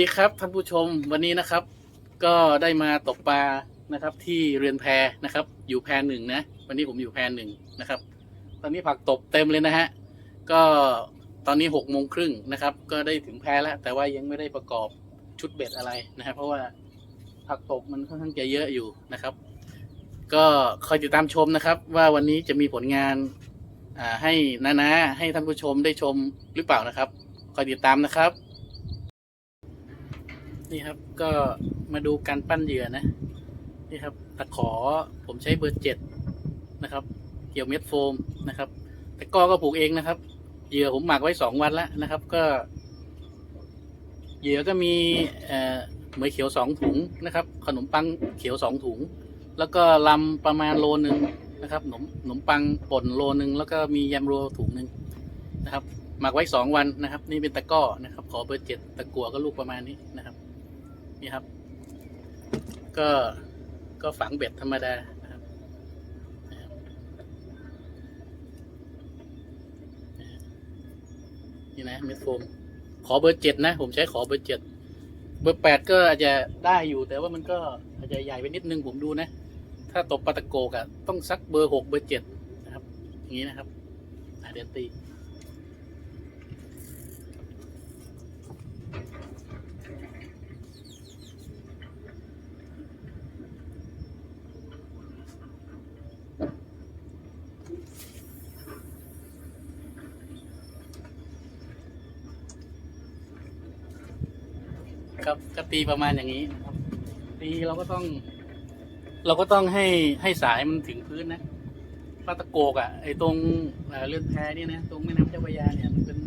สวัสดีครับท่านผู้ชมวันนี้นะครับ ก็ได้มาตกปลานะครับ ที่เรือนแพนะครับ อยู่แพหนึ่งนะวันนี้ผมอยู่แพหนึ่งนะครับ ตอนนี้ผักตบเต็มเลยนะฮะก็ตอนนี้หกโมงครึ่งนะครับ ก็ได้ถึงแพแล้ว แต่ว่ายังไม่ได้ประกอบชุดเบ็ดอะไรนะครับเพราะว่าผักตบมันค่อนข้างจะเยอะอยู่นะครับ ก็คอยติดตามชมนะครับ ว่าวันนี้จะมีผลงานให้นานาให้ท่านผู้ชมได้ชมหรือเปล่านะครับคอยติดตามนะครับ นี่ครับก็มาดูการปั้นเหยื่อนะนี่ครับตะขอผมใช้เบอร์เจ็ดนะครับ เกี่ยวเม็ดโฟมนะครับแต่ก็ก็ผูกเองนะครับ เหยื่อผมหมักไว้สองวันแล้วนะครับ ก็ เหยื่อก็มีเอ่อเหมยเขียวสองถุงนะครับ ขนมปังเขียวสองถุง แล้วก็ลำประมาณโลนึงนะครับขนมขนมปังป่นโลนึงแล้วก็มียำโรถุงหนึ่งนะครับหมักไว้สองวันนะครับ นี่เป็นตะก้อนะครับ ขอเบอร์เจ็ดตะกัวก็ลูกประมาณนี้นะครับ นี่ครับ ก็ก็ฝังเบ็ดธรรมดานะครับนี่นะเม็ดโฟม ขอเบอร์เจ็ดนะ ผมใช้ขอเบอร์เจ็ดเบอร์แปดก็อาจจะได้อยู่แต่ว่ามันก็อาจจะใหญ่ไปนิดนึงผมดูนะ ถ้าตบปาตะโกกอะต้องสักเบอร์หกเบอร์เจ็ดนะครับ อย่างนี้นะครับอะเดี๋ยวตี ครับก็ตีประมาณอย่างนี้นะครับ ตีเราก็ต้อง เราก็ต้องให้ให้สายมันถึงพื้นนะปลาตะโกกอะ่ะไอ้ตรงเรือนแพนี่นะตรงแม่น้ำเจ้าพระยาเนี่ยมันเป็น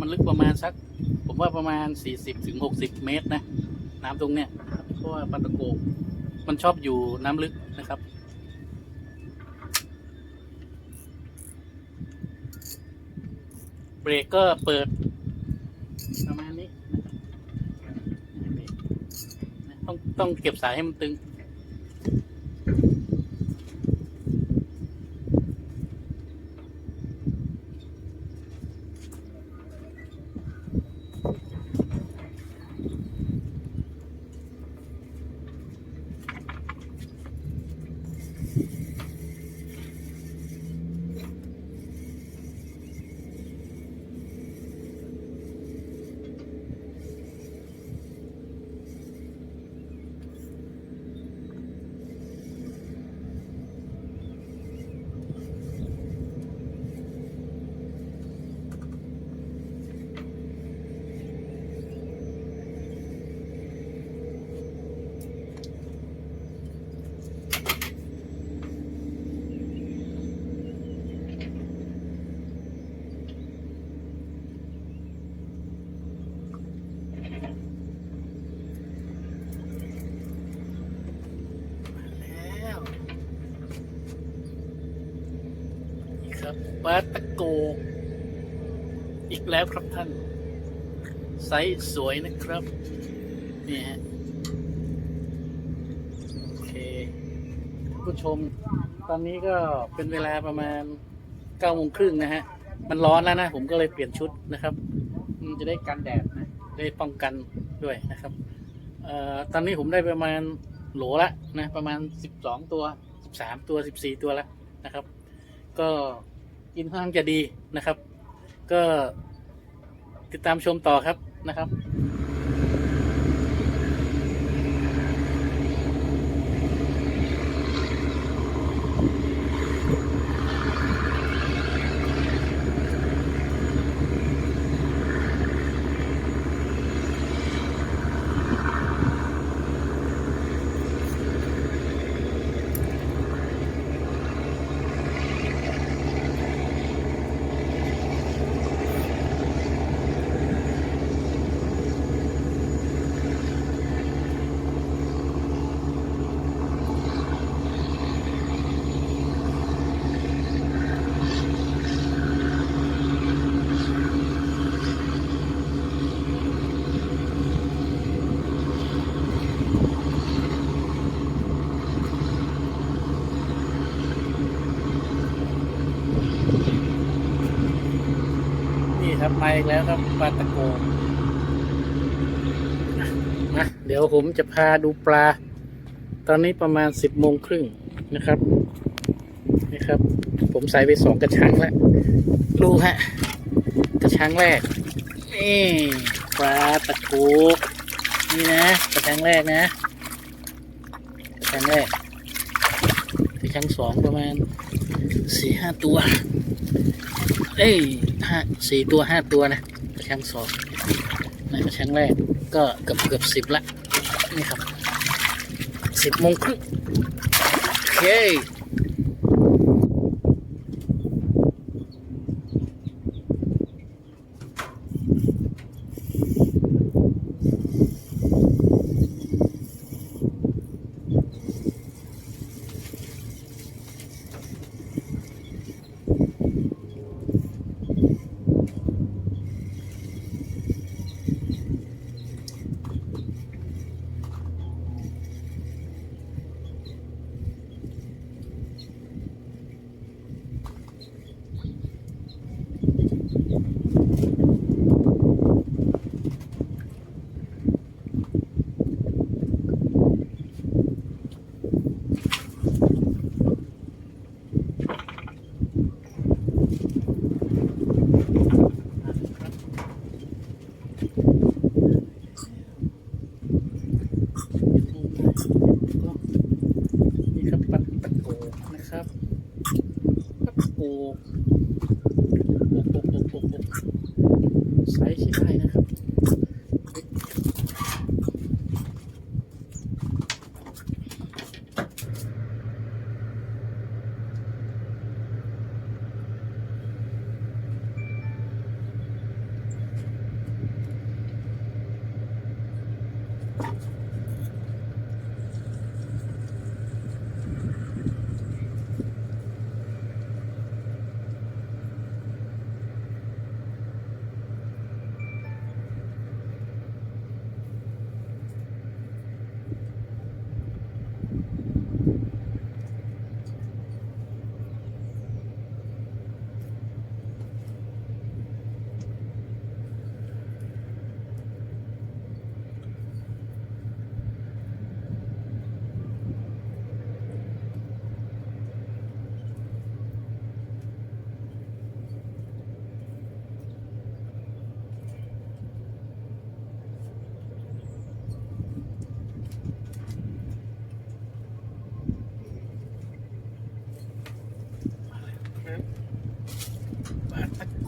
มันลึกประมาณสัก ผมว่าประมาณสี่สิบถึงหกสิบเมตรนะน้ำตรงเนี้ยเพราะว่าปลาตะโกกมันชอบอยู่น้ำลึกนะครับเบรกก็เปิด ประมาณนี้นะครับ ต้องเก็บสายให้มันตึง ปาตะโก อีกแล้วครับท่าน ไซส์สวยนะครับ นี่ฮะ โอเค ผู้ชม ตอนนี้ก็เป็นเวลาประมาณเก้าโมงครึ่งนะฮะ มันร้อนแล้วนะ ผมก็เลยเปลี่ยนชุดนะครับจะได้กันแดดนะ ได้ป้องกันด้วยนะครับออตอนนี้ผมได้ประมาณโหลละนะ ประมาณสิบสองตัวสิบสามตัวสิบสี่ตัวแล้วนะครับ ก็ กินค่อนข้างจะดีนะครับ ก็ติดตามชมต่อครับนะครับ มาอีกแล้วครับปลาตะโกมาเดี๋ยวผมจะพาดูปลา ตอนนี้ประมาณสิบโมงครึ่งนะครับนี่ครับ ผมใส่ไปสองกระชังแล้วดูฮะกระชังแรกนี่ปลาตะกุกนี่นะกระชังแรกนะกระชังแรกกระชังสองประมาณสี่ห้าตัว เอ้ ห้าสี่ตัวห้าตัวนะกระชังสองในกระชังแรกก็เกือบเกือบสิบละนี่ครับสิบโมงครึ่งโอเค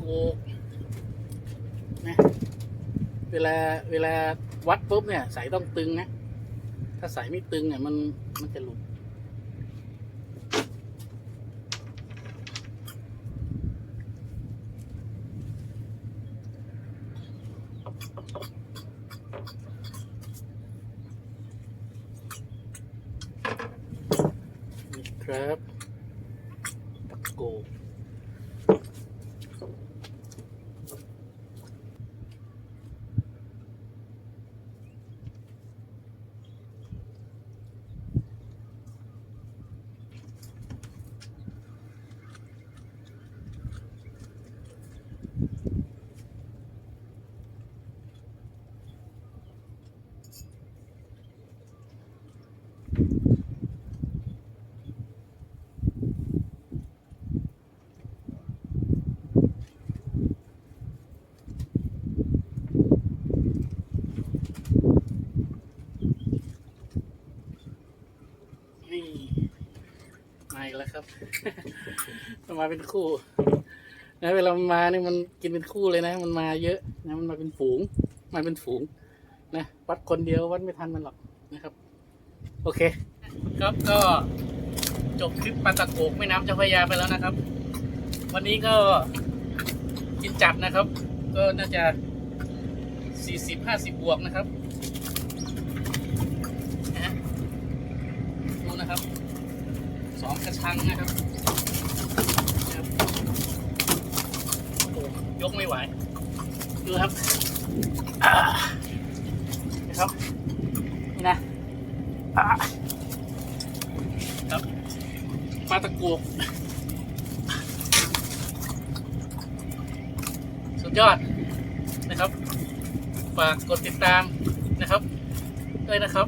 โกนะเวลาเวลาวัดปุ๊บเนี่ย สายต้องตึงนะ ถ้าสายไม่ตึงเนี่ยมันมันจะหลุดครับตะโก นี่มาอีกแล้วครับ มาเป็นคู่นะเวลามันมานี่ยมันกินเป็นคู่เลยนะ มันมาเยอะนะมันมาเป็นฝูงมาเป็นฝูงนะวัดคนเดียววัดไม่ทันมันหรอกนะครับ โอเค ครับก็จบคลิปปลาตะโกกแม่น้ำเจ้าพระยาไปแล้วนะครับ วันนี้ก็กินจัดนะครับ ก็น่าจะสี่สิบห้าสิบบวกนะครับนะฮะดูนะครับ สองกระชังนะครับนะครับโอ้ยกไม่ไหว ดูครับอ่านะครับ นี่นะอ่าครับปลาตะกวกสุดยอดนะครับ ฝากกดติดตามนะครับเลยนะครับ